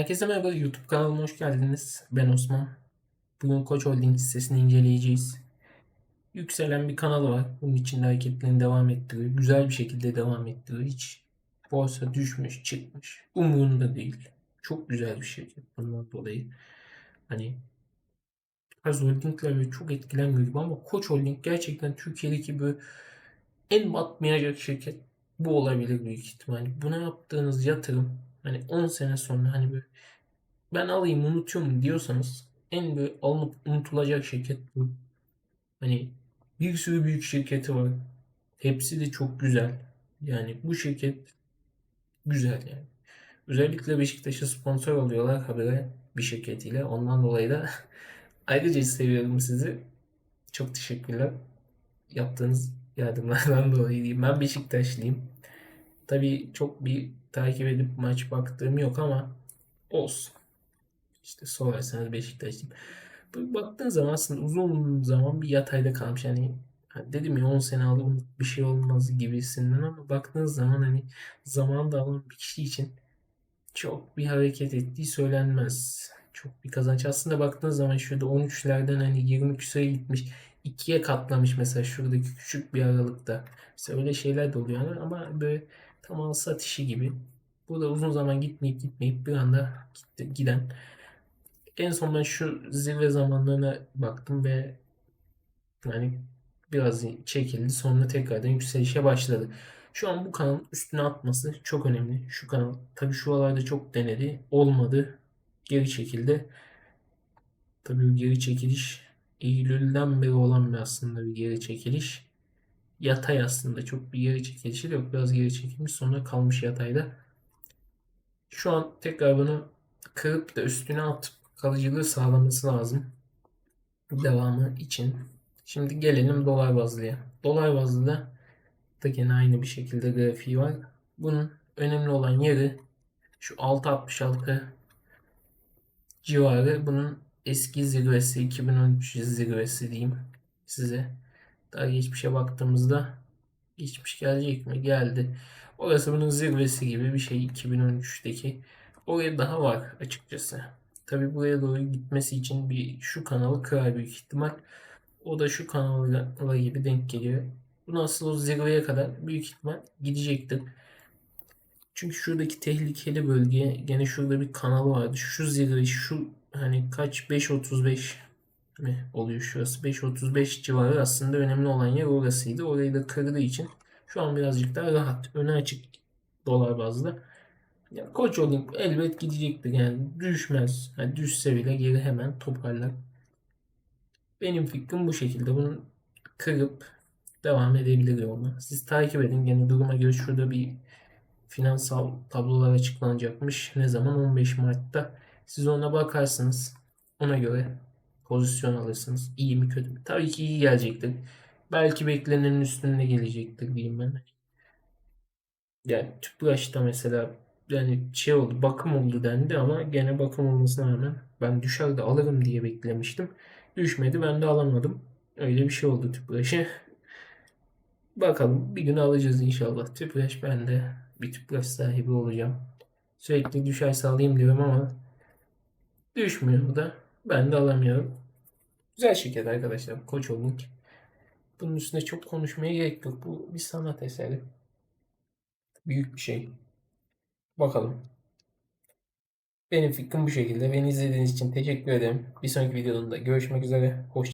Herkese merhaba YouTube kanalıma hoş geldiniz. Ben Osman. Bugün Koç Holding hissesini inceleyeceğiz. Yükselen bir kanalı var. Bunun içinde hareketlerini devam ettiriyor. Güzel bir şekilde devam ettiriyor. Hiç borsa düşmüş çıkmış. Umurunda değil. Çok güzel bir şirket bundan dolayı. Hani az holdingler çok etkilenmiyor gibi ama Koç Holding gerçekten Türkiye'deki böyle en batmayacak şirket bu olabilir büyük ihtimal. Buna yaptığınız yatırım hani 10 sene sonra hani böyle ben alayım unutuyorum diyorsanız en böyle alınıp unutulacak şirket bu. Hani bir sürü büyük şirketi var. Hepsi de çok güzel. Yani bu şirket güzel yani. Özellikle Beşiktaş'a sponsor oluyorlar habere bir şirketiyle. Ondan dolayı da ayrıca seviyorum sizi. Çok teşekkürler. Yaptığınız yardımlardan dolayı diyeyim. Ben Beşiktaşlıyım. Tabii çok bir takip edip maç baktığım yok ama olsun. İşte sorarsanız Beşiktaşlıyım. Baktığın zaman aslında uzun zaman bir yatayda kalmış. Yani dedim ya 10 sene alır bir şey olmaz gibisinden ama baktığınız zaman hani zamanında alan bir kişi için çok bir hareket ettiği söylenmez. Çok bir kazanç. Aslında baktığınız zaman şurada 13'lerden hani 20 küsure gitmiş. ikiye katlamış mesela şuradaki küçük bir aralıkta. Mesela öyle şeyler de oluyor ama böyle tam al sat işi gibi. Bu da uzun zaman gitmeyip gitmeyip bir anda gitti, giden. En son ben şu zirve zamanlarına baktım ve yani biraz çekildi. Sonra tekrardan yükselişe başladı. Şu an bu kanalın üstüne atması çok önemli. Şu kanal tabii şu alarda çok denedi. Olmadı. Geri çekildi. Tabii geri çekiliş Eylül'den beri olan bir aslında bir geri çekiliş. Yatay aslında çok bir geri çekilişi de yok. Biraz geri çekilmiş sonra kalmış yatayda. Şu an tekrar bunu kırıp da üstüne atıp kalıcılığı sağlaması lazım. Devamı için. Şimdi gelelim dolar bazlıya. Dolar bazlı da gene aynı bir şekilde grafiği var. Bunun önemli olan yeri şu 6.66 civarı. Bunun eski zirvesi 2013 zirvesi diyeyim size. Daha geçmişe baktığımızda geçmiş gelecek mi? Geldi. Orası bunun zirvesi gibi bir şey 2013'teki. Oraya daha var açıkçası. Tabi buraya doğru gitmesi için bir şu kanalı kırar büyük ihtimal. O da şu kanala gibi denk geliyor. Bu nasıl o zirveye kadar büyük ihtimal gidecektir. Çünkü şuradaki tehlikeli bölgeye gene şurada bir kanal vardı. Şu zirve şu hani kaç 5.35 mi oluyor şurası 5.35 civarı aslında önemli olan yer orasıydı. Orayı da kırdığı için şu an birazcık daha rahat. Öne açık dolar bazlı. Ya Koç Holding elbet gidecektir yani düşmez. Yani düşse bile geri hemen toparlar. Benim fikrim bu şekilde. Bunu kırıp devam edebilir yoluna. Siz takip edin. Gene duruma göre şurada bir finansal tablolar açıklanacakmış. Ne zaman? 15 Mart'ta. Siz ona bakarsınız. Ona göre pozisyon alırsınız. İyi mi kötü mü? Tabii ki iyi gelecektir. Belki beklenenin üstünde gelecektir diyeyim ben. Yani Tüpraş'ta mesela yani şey oldu bakım oldu dendi ama gene bakım olmasına rağmen ben düşer de alırım diye beklemiştim. Düşmedi ben de alamadım. Öyle bir şey oldu Tüpraş'ı. Bakalım bir gün alacağız inşallah. Tüpraş ben de bir Tüpraş sahibi olacağım. Sürekli düşerse alayım diyorum ama düşmüyor da ben de alamıyorum. Güzel şirket arkadaşlar. Koç Holding. Bunun üstünde çok konuşmaya gerek yok. Bu bir sanat eseri. Büyük bir şey. Bakalım. Benim fikrim bu şekilde. Beni izlediğiniz için teşekkür ederim. Bir sonraki videoda görüşmek üzere. Hoşçakalın.